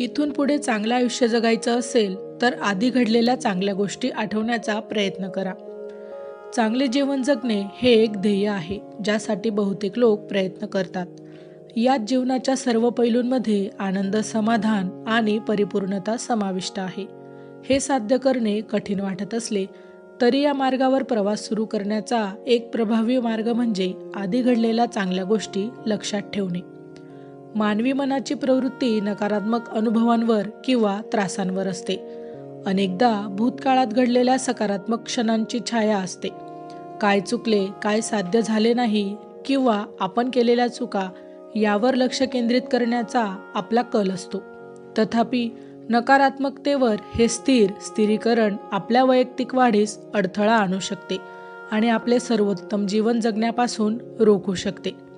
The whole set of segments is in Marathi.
इथून पुढे चांगलं आयुष्य जगायचं असेल तर आधी घडलेल्या चांगल्या गोष्टी आठवण्याचा प्रयत्न करा. चांगले जीवन जगणे हे एक ध्येय आहे ज्यासाठी बहुतेक लोक प्रयत्न करतात. यात जीवनाच्या सर्व पैलूंमध्ये आनंद समाधान आणि परिपूर्णता समाविष्ट आहे. हे साध्य करणे कठीण वाटत असले तरी या मार्गावर प्रवास सुरू करण्याचा एक प्रभावी मार्ग म्हणजे आधी घडलेल्या चांगल्या गोष्टी लक्षात ठेवणे. मानवी मनाची प्रवृत्ती नकारात्मक अनुभवांवर किंवा त्रासांवर असते. अनेकदा भूतकाळात घडलेल्या सकारात्मक क्षणांची छाया असते. काय चुकले काय साध्य झाले नाही किंवा आपण केलेल्या चुका यावर लक्ष केंद्रित करण्याचा आपला कल असतो. तथापि नकारात्मकतेवर हे स्थिर स्थिरीकरण आपल्या वैयक्तिक वाढीस अडथळा आणू शकते आणि आपले सर्वोत्तम जीवन जगण्यापासून रोखू शकते.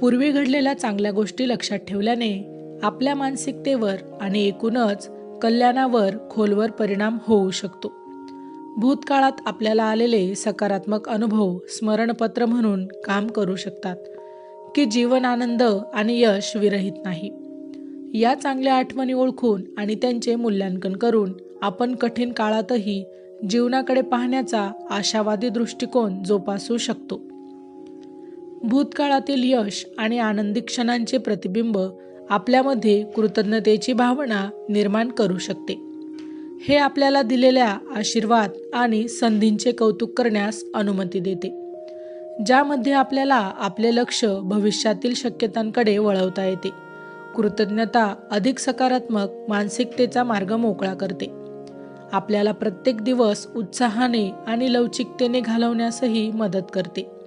पूर्वी घडलेल्या चांगल्या गोष्टी लक्षात ठेवल्याने आपल्या मानसिकतेवर आणि एकूणच कल्याणावर खोलवर परिणाम होऊ शकतो. भूतकाळात आपल्याला आलेले सकारात्मक अनुभव स्मरणपत्र म्हणून काम करू शकतात की जीवन आनंद आणि यश विरहित नाही. या चांगल्या आठवणी ओळखून आणि त्यांचे मूल्यांकन करून आपण कठीण काळातही जीवनाकडे पाहण्याचा आशावादी दृष्टिकोन जोपासू शकतो. भूतकाळातील यश आणि आनंदी क्षणांचे प्रतिबिंब आपल्यामध्ये कृतज्ञतेची भावना निर्माण करू शकते. हे आपल्याला दिलेल्या आशीर्वाद आणि संधींचे कौतुक करण्यास अनुमती देते ज्यामध्ये आपल्याला आपले लक्ष भविष्यातील शक्यतांकडे वळवता येते. कृतज्ञता अधिक सकारात्मक मानसिकतेचा मार्ग मोकळा करते. आपल्याला प्रत्येक दिवस उत्साहाने आणि लवचिकतेने घालवण्यासही मदत करते.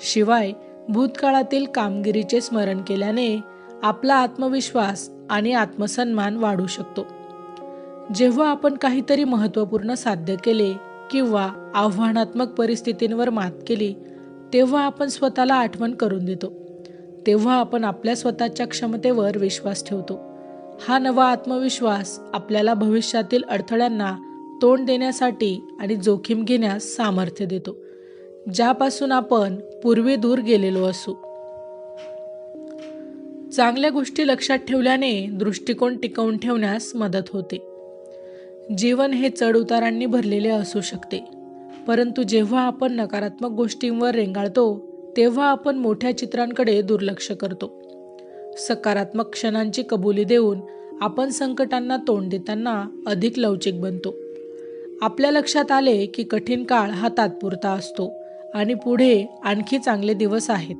शिवाय भूतकाळातील कामगिरीचे स्मरण केल्याने आपला आत्मविश्वास आणि आत्मसन्मान वाढू शकतो. जेव्हा आपण काहीतरी महत्त्वपूर्ण साध्य केले किंवा आव्हानात्मक परिस्थितींवर मात केली तेव्हा आपण स्वतःला आठवण करून देतो. तेव्हा आपण आपल्या स्वतःच्या क्षमतेवर विश्वास ठेवतो. हा नवा आत्मविश्वास आपल्याला भविष्यातील अडथळ्यांना तोंड देण्यासाठी आणि जोखीम घेण्यास सामर्थ्य देतो. ज्यापासून आपण पूर्वी दूर गेलेलो असू. चांगल्या गोष्टी लक्षात ठेवल्याने दृष्टिकोन टिकवून ठेवण्यास मदत होते. जीवन हे चढउतारांनी भरलेले असू शकते. परंतु जेव्हा आपण नकारात्मक गोष्टींवर रेंगाळतो तेव्हा आपण मोठ्या चित्रांकडे दुर्लक्ष करतो. सकारात्मक क्षणांची कबुली देऊन आपण संकटांना तोंड देताना अधिक लवचिक बनतो. आपल्या लक्षात आले की कठीण काळ हा तात्पुरता असतो. आणि पुढे आणखी चांगले दिवस आहेत.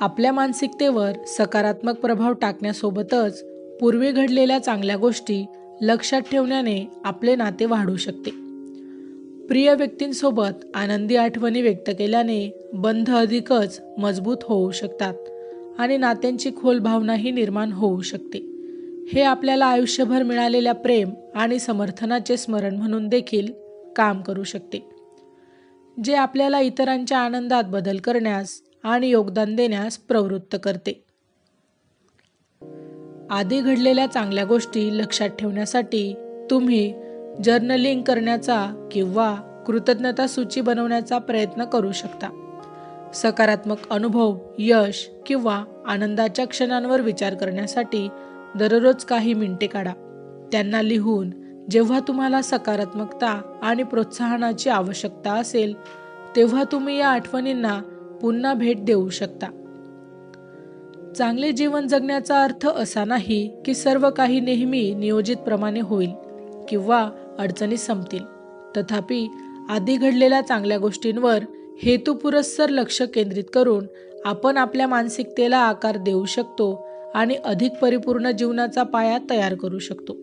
आपल्या मानसिकतेवर सकारात्मक प्रभाव टाकण्यासोबतच पूर्वी घडलेल्या चांगल्या गोष्टी लक्षात ठेवण्याने आपले नाते वाढू शकते. प्रिय व्यक्तींसोबत आनंदी आठवणी व्यक्त केल्याने बंध अधिकच मजबूत होऊ शकतात आणि नात्यांची खोल भावनाही निर्माण होऊ शकते. हे आपल्याला आयुष्यभर मिळालेल्या प्रेम आणि समर्थनाचे स्मरण म्हणून देखील काम करू शकते. जे आपल्याला इतरांच्या आनंदात बदल करण्यास आणि योगदान देण्यास प्रवृत्त करते. आधी घडलेल्या चांगल्या गोष्टी लक्षात ठेवण्यासाठी तुम्ही जर्नलिंग करण्याचा किंवा कृतज्ञता सूची बनवण्याचा प्रयत्न करू शकता. सकारात्मक अनुभव यश किंवा आनंदाच्या क्षणांवर विचार करण्यासाठी दररोज काही मिनटे काढा. त्यांना लिहून जेव्हा तुम्हाला सकारात्मकता आणि प्रोत्साहनाची आवश्यकता असेल तेव्हा तुम्ही या आठवणींना पुन्हा भेट देऊ शकता. चांगले जीवन जगण्याचा अर्थ असा नाही की सर्व काही नेहमी नियोजित प्रमाणे होईल किंवा अडचणी संपतील. तथापि आधी घडलेल्या चांगल्या गोष्टींवर हेतुपुरस्सर लक्ष केंद्रित करून आपण आपल्या मानसिकतेला आकार देऊ शकतो आणि अधिक परिपूर्ण जीवनाचा पाया तयार करू शकतो.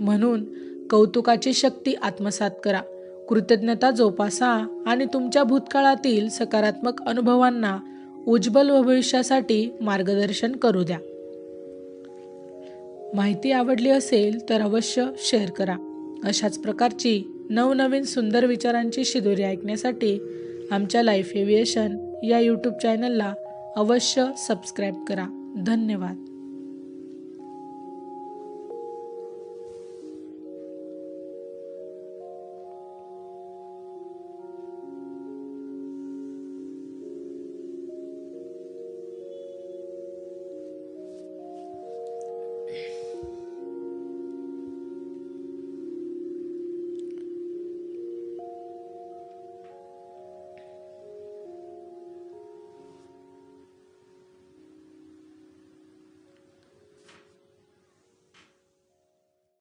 म्हणून कौतुकाची शक्ती आत्मसात करा. कृतज्ञता जोपासा आणि तुमच्या भूतकाळातील सकारात्मक अनुभवांना उज्ज्वल भविष्यासाठी मार्गदर्शन करू द्या. माहिती आवडली असेल तर अवश्य शेअर करा. अशाच प्रकारची नवनवीन सुंदर विचारांची शिदोरी ऐकण्यासाठी आमच्या लाईफ एव्हिएशन या यूट्यूब चॅनलला अवश्य सबस्क्राईब करा. धन्यवाद.